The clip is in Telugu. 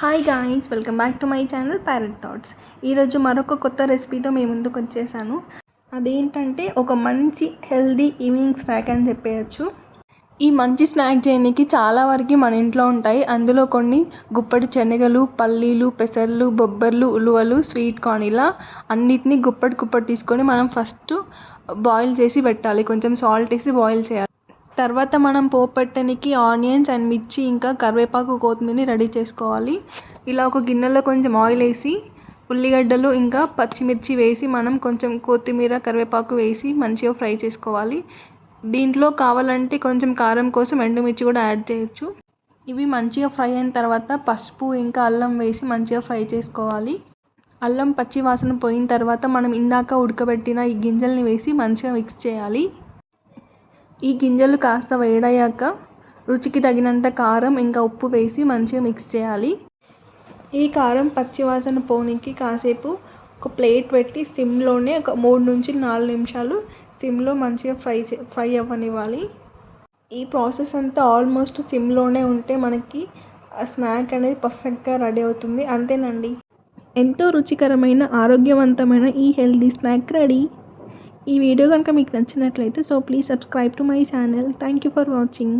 Hi guys welcome back to my channel Parrot Thoughts ఈరోజు మరొక కొత్త రెసిపీతో మీ ముందుకు వచ్చేసాను. అదేంటంటే ఒక మంచి హెల్దీ ఈవినింగ్ స్నాక్ అని చెప్పేయచ్చు. ఈ మంచి స్నాక్ చేయడానికి చాలా వరకు మన ఇంట్లో ఉంటాయి. అందులో కొన్ని గుప్పటి శనగలు పల్లీలు పెసర్లు బొబ్బర్లు ఉలువలు స్వీట్ కార్న్ ఇలా అన్నిటినీ గుప్పటి గుప్పటి తీసుకొని మనం ఫస్ట్ బాయిల్ చేసి పెట్టాలి. కొంచెం సాల్ట్ వేసి బాయిల్ చేయాలి. తర్వాత మనం పోపట్టనికి ఆనియన్స్ అండ్ మిర్చి ఇంకా కరివేపాకు కొత్తిమీరని రెడీ చేసుకోవాలి. ఇలా ఒక గిన్నెలో కొంచెం ఆయిల్ వేసి ఉల్లిగడ్డలు ఇంకా పచ్చిమిర్చి వేసి మనం కొంచెం కొత్తిమీర కరివేపాకు వేసి మంచిగా ఫ్రై చేసుకోవాలి. దీంట్లో కావాలంటే కొంచెం కారం కోసం ఎండుమిర్చి కూడా యాడ్ చేయొచ్చు. ఇవి మంచిగా ఫ్రై అయిన తర్వాత పసుపు ఇంకా అల్లం వేసి మంచిగా ఫ్రై చేసుకోవాలి. అల్లం పచ్చి వాసన పోయిన తర్వాత మనం ఇందాక ఉడకబెట్టిన ఈ గింజల్ని వేసి మంచిగా మిక్స్ చేయాలి. ఈ గింజలు కాస్త వేడయ్యాక రుచికి తగినంత కారం ఇంకా ఉప్పు వేసి మంచిగా మిక్స్ చేయాలి. ఈ కారం పచ్చివాసన పోనీకి కాసేపు ఒక ప్లేట్ పెట్టి సిమ్లోనే ఒక మూడు నుంచి నాలుగు నిమిషాలు సిమ్లో మంచిగా ఫ్రై చే ఫ్రై అవ్వనివ్వాలి. ఈ ప్రాసెస్ అంతా ఆల్మోస్ట్ సిమ్లోనే ఉంటే మనకి ఆ స్నాక్ అనేది పర్ఫెక్ట్గా రెడీ అవుతుంది. అంతేనండి. ఎంతో రుచికరమైన ఆరోగ్యవంతమైన ఈ హెల్దీ స్నాక్ రెడీ. ఈ వీడియో కనుక మీకు నచ్చినట్లయితే so please subscribe to my channel thank you for watching